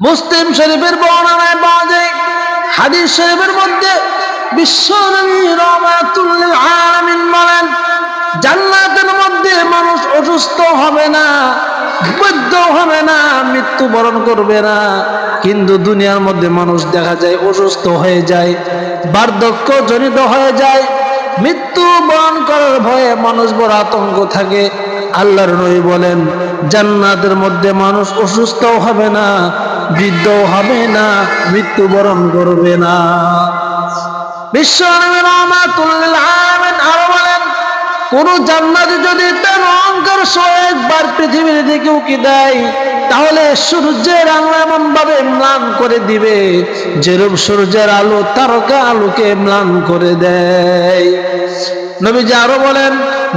মুসলিম শরীফের বর্ণনায় পাওয়া যায়, হাদিস শরীফের মধ্যে মধ্যে মানুষ অসুস্থ হবে না হবে না, মৃত্যুবরণ করবে না। দুনিয়ার মধ্যে মানুষ দেখা যায় অসুস্থ হয়ে যায় বার্ধক্য জনিত হয়ে যায় মৃত্যু বরণ করার ভয়ে মানুষ বড় আতঙ্ক থাকে। আল্লাহর নবী বলেন, জান্নাতের মধ্যে মানুষ অসুস্থও হবে না, বৃদ্ধও হবে না, মৃত্যুবরণ করবে না। বিশ্ব আরও বলেন, কোন জান্নাতে যদি তার অহংকার সহ একবার পৃথিবীর দিকে উকি দেয় তাহলে সূর্যের আলো এমন ভাবে ম্লান করে দিবে, যেরূপ সূর্যের আলো তারকা আলোকে ম্লান করে দেয়। নবীজি আরও বলেন,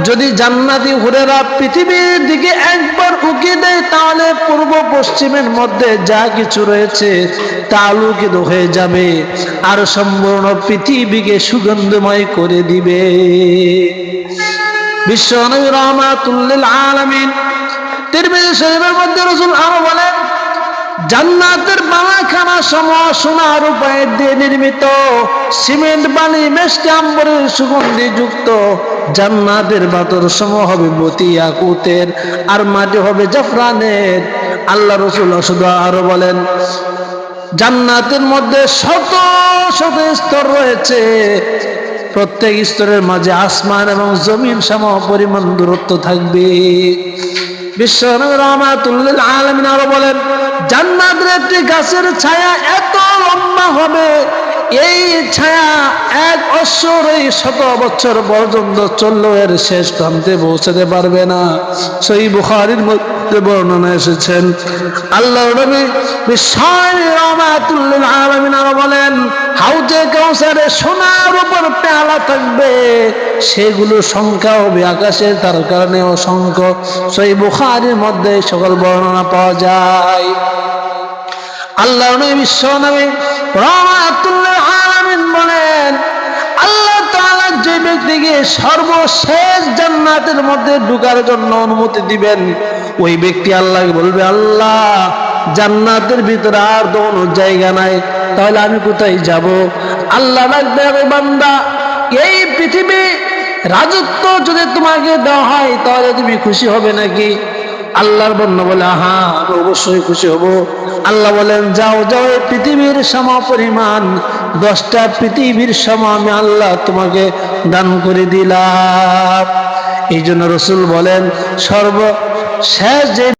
যদি জান্নাতি হুরেরা পৃথিবীর দিকে একবার উকি দেয়, তাহলে পূর্ব পশ্চিমের মধ্যে যা কিছু রয়েছে, তা আলোকিত হয়ে যাবে আর সম্পূর্ণ পৃথিবীকে সুগন্ধময় করে দিবে। বিশ্ব নবী রহমাতুল্লিল আলামিন তিরমিজি শরীফের মধ্যে রসুল আরও বলেন, জান্নাতের বালাখানা সম সোনার উপায় দিয়ে নির্মিত, সিমেন্ট, বালি, মেষ্টি, আম্বরের সুগন্ধি যুক্ত জান্নাতের বাতর সম হবে মতি আকুতের আর মাটি হবে জাফরানের। আল্লাহ রসুল শুধু আরও বলেন, জান্নাতের মধ্যে শত শত স্তর রয়েছে। প্রত্যেক স্তরের মাঝে আসমান এবং জমিন সম পরিমাণ দূরত্ব থাকবে। বিশ্বনবী রহমাতুল্লিল আলমিন আরও বলেন, জান্নাতের একটি গাছের ছায়া এত লম্বা হবে, এই ছায়া এক অশ্বর, এই শত বছর পর্যন্ত চলল এর শেষ প্রান্তে পৌঁছাতে পারবে না। সেই বুখারির মধ্যে বর্ণনা এসেছেন আল্লাহ নবী বিশ্বনবী রহমাতুল্লিল আলমিন আরও কাউসারে সোনার উপর পেয়ালা থাকবে, সেগুলো সংখ্যা হবে আকাশের তার কারণে অসংখ্য। সেই বুখারির মধ্যে সকল বর্ণনা পাওয়া যায়। আল্লাহ বিশ্ব রহমাতুল্লাহ আলামিন বলেন, আল্লাহ তাআলা যে ব্যক্তিকে সর্বশেষ জান্নাতের মধ্যে ঢুকার জন্য অনুমতি দিবেন, ওই ব্যক্তি আল্লাহকে বলবে, আল্লাহ, জান্নাতের ভিতরে আর কোনো জায়গা নাই, তাহলে আমি কোথায় যাব? আল্লাহ বান্দা, এই পৃথিবী রাজত্ব যদি তোমাকে দেওয়া হয়, তাহলে তুমি খুশি হবে নাকি? আল্লাহর বন্য বলে হা আমি অবশ্যই খুশি হব। আল্লাহ বলেন, যাও যাও পৃথিবীর সম পরিমাণ দশটা পৃথিবীর সম আমি আল্লাহ তোমাকে দান করে দিলাম। এই জন্য রসুল বলেন, সর্বশেষ যে